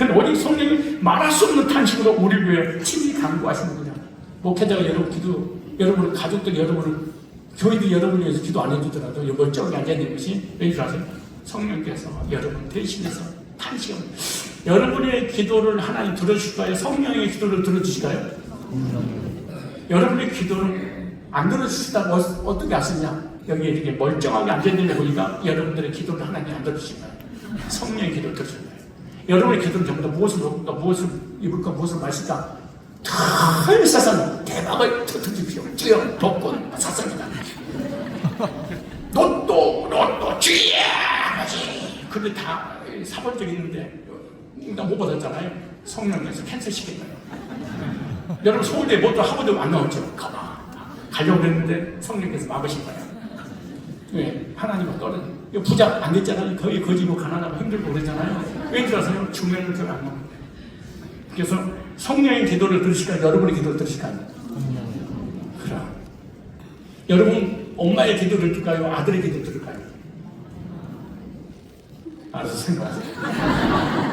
근데 오직 성령이 말할 수 없는 탄식으로 우리 교회 친히 강구하시는 거냐. 목회자가 여러분 기도, 여러분 가족들 여러분을 교회들이 여러분을 위해서 기도 안 해주더라도 이 멀쩡하게 앉아있는 것이 왜 줄 아세요? 성령께서 여러분 대신해서 탄식을 여러분의 기도를 하나님 들어주실까요? 성령의 기도를 들어주실까요? 여러분의 기도를 안 들어주시다고 어- 어떻게 아시냐? 여기 이렇게 멀쩡하게 앉아있는 거 보니까 여러분들의 기도를 하나님 안 들어주신 거예요. 성령의 들으신 거예요. 여러분의 기도는 전부 다 무엇을 먹을까, 무엇을 입을까, 무엇을 마실까 다 사상 대박을 터뜨리십시오. 주여 복권 사상이다. 로또 주야 하지. 근데 다 사본적 있는데 나 못 받았잖아요. 성령께서 캔슬 시킨 거예요. 여러분 서울대 뭐또 학원도 안 나왔죠. 가봐. 가려고 했는데 성령께서 막으신 거예요. 왜? 떠는 이거 부자 안 됐잖아요. 거의 거지고 가난하고 힘들고 그러잖아요. 왠지 아세요? 중요한 교회 안 나오는데. 그래서 성령의 기도를 들으실까 여러분의 기도를 들으실까요? 그럼 여러분 엄마의 기도를 들을까요? 아들의 기도를 들을까요? 알아서 생각하세요.